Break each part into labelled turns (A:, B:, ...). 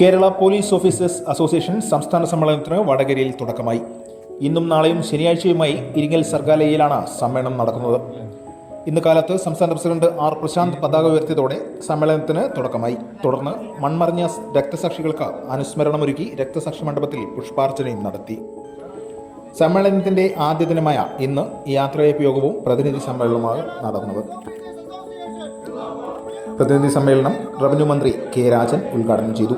A: Kerala police officers association സംസ്ഥാന സമ്മേളനത്തിന് വടകരയിൽ തുടക്കമായി. ഇന്നും നാളെയും ശനിയാഴ്ചയുമായി ഇരിങ്ങൽ സർഗാലയയിലാണ് സമ്മേളനം നടക്കുന്നത്. ഇന്ന് കാലത്ത് സംസ്ഥാന പ്രസിഡന്റ് ആർ പ്രശാന്ത് പതാക ഉയർത്തിയതോടെ സമ്മേളനത്തിന് തുടക്കമായി. തുടർന്ന് മൺമറിഞ്ഞ രക്തസാക്ഷികൾക്ക് അനുസ്മരണമൊരുക്കി രക്തസാക്ഷി മണ്ഡപത്തിൽ പുഷ്പാർച്ചനയും നടത്തി. സമ്മേളനത്തിന്റെ ആദ്യ ദിനമായ ഇന്ന് യാത്രയപ്പ് യോഗവും പ്രതിനിധി സമ്മേളനവുമാണ് നടന്നത്. പ്രതിനിധി സമ്മേളനം റവന്യൂ മന്ത്രി കെ രാജൻ ഉദ്ഘാടനം ചെയ്തു.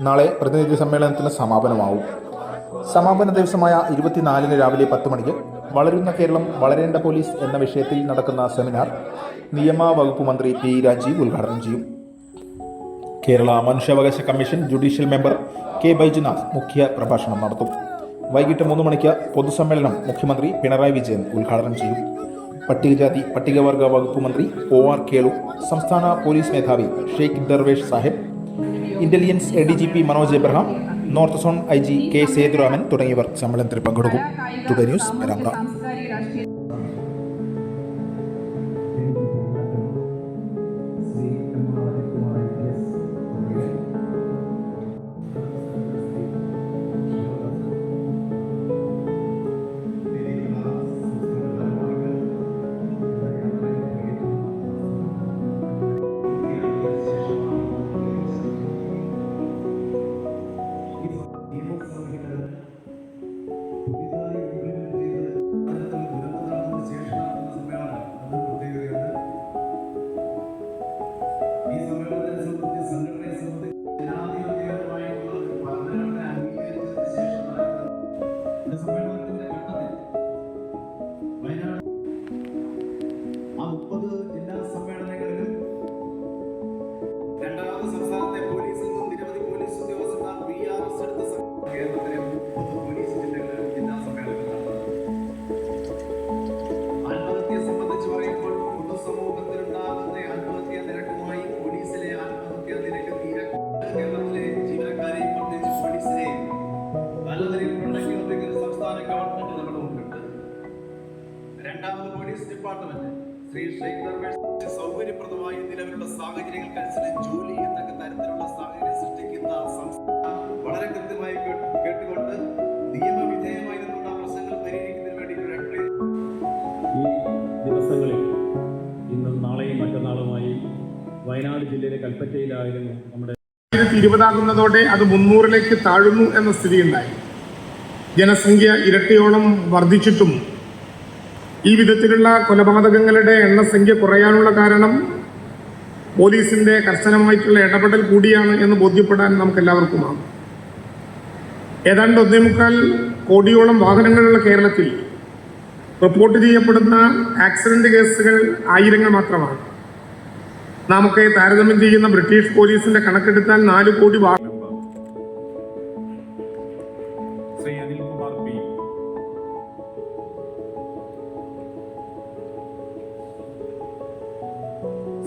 A: നാളെ പ്രതിനിധി സമ്മേളനത്തിന് സമാപനമാവും. സമാപന ദിവസമായ ഇരുപത്തിനാലിന് രാവിലെ പത്ത് മണിക്ക് വളരുന്ന കേരളം വളരേണ്ട പോലീസ് എന്ന വിഷയത്തിൽ നടക്കുന്ന സെമിനാർ നിയമവകുപ്പ് മന്ത്രി പി രാജീവ് ഉദ്ഘാടനം ചെയ്യും. കേരള മനുഷ്യാവകാശ commission judicial member K Baijunath മുഖ്യ പ്രഭാഷണം നടത്തും. വൈകിട്ട് മൂന്ന് മണിക്ക് പൊതുസമ്മേളനം മുഖ്യമന്ത്രി പിണറായി വിജയൻ ഉദ്ഘാടനം ചെയ്യും. പട്ടികജാതി പട്ടികവർഗ വകുപ്പ് മന്ത്രി ഒ ആർ കേളു സംസ്ഥാന പോലീസ് മേധാവി Shaikh Darvesh Saheb intelligence A D G P Manoj Abraham north zone I G K Sethuraman തുടങ്ങിയവർ സമ്മേളനത്തിൽ പങ്കെടുക്കും. ന്യൂസ് പെരാമ്പ്ര
B: ഈ സമ്മേളനത്തെ സംബന്ധിച്ച് സംഘടനയെ സംബന്ധിച്ച് ജനാധിപത്യപരമായിട്ടുള്ള ഒരു ഭരണഘടന അംഗീകരിച്ചതിന് ശേഷം നടക്കുന്ന ഒരു സമ്മേളനത്തിന്റെ ആ മുപ്പത് ജില്ലാ രണ്ടാമത് പോലീസ് ഡിപ്പാർട്ട്മെന്റ് ശ്രീ ഷെയ്ഖ് സൗകര്യപ്രദമായി നിലവിലുള്ള സാഹചര്യങ്ങൾക്കനുസരിച്ച് ജോലി എന്നൊക്കെ തരത്തിലുള്ള സാഹചര്യം സൃഷ്ടിക്കുന്ന സംസ്ഥാനം വളരെ കൃത്യമായി കേട്ടുകൊണ്ട് നിയമവിധേയമായി നിന്നുള്ള പ്രശ്നങ്ങൾ പരിഹരിക്കുന്നതിന് വേണ്ടി
C: ഈ ദിവസങ്ങളിൽ ഇന്നും നാളെയും മറ്റന്നാളുമായി വയനാട് ജില്ലയിലെ കൽപ്പറ്റയിലായിരുന്നു നമ്മുടെ
D: രണ്ടായിരത്തി ഇരുപതാകുന്നതോടെ അത് മുന്നൂറിലേക്ക് താഴുന്നു എന്ന സ്ഥിതി ഉണ്ടായി ജനസംഖ്യ ഇരട്ടിയോളം വർദ്ധിച്ചിട്ടും ഈ വിധത്തിലുള്ള കൊലപാതകങ്ങളുടെ എണ്ണസംഖ്യ കുറയാനുള്ള കാരണം പോലീസിന്റെ കർശനമായിട്ടുള്ള ഇടപെടൽ കൂടിയാണ് എന്ന് ബോധ്യപ്പെടാൻ നമുക്ക് എല്ലാവർക്കുമാണ് ഏതാണ്ട് ഒന്നേ മുക്കാൽ കോടിയോളം വാഹനങ്ങളുള്ള കേരളത്തിൽ റിപ്പോർട്ട് ചെയ്യപ്പെടുന്ന ആക്സിഡന്റ് കേസുകൾ ആയിരങ്ങൾ മാത്രമാണ്. നമുക്ക് താരതമ്യം ചെയ്യുന്ന ബ്രിട്ടീഷ് പോലീസിന്റെ കണക്കെടുത്താൽ നാല് കോടി വാഹനം
C: Shri Anilkumar P.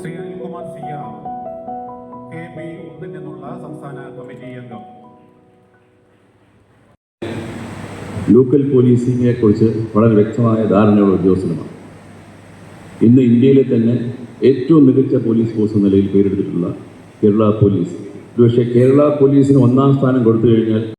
C: Shri Anilkumar C R K P ഒന്നിൽ നിന്നുള്ള സംസ്ഥാന കമ്മിറ്റി അംഗം.
E: ലോക്കൽ പോലീസിങ്ങിനെ കുറിച്ച് വളരെ വ്യക്തമായ ധാരണയുള്ള ഉദ്യോഗസ്ഥനുമാണ്. ഇന്ന് ഇന്ത്യയിലെ തന്നെ ഏറ്റവും മികച്ച പോലീസ് ഫോഴ്സ് എന്ന നിലയിൽ പേരെടുത്തിട്ടുള്ള കേരള പോലീസ്. പക്ഷേ കേരള പോലീസിന് ഒന്നാം സ്ഥാനം കൊടുത്തു കഴിഞ്ഞാൽ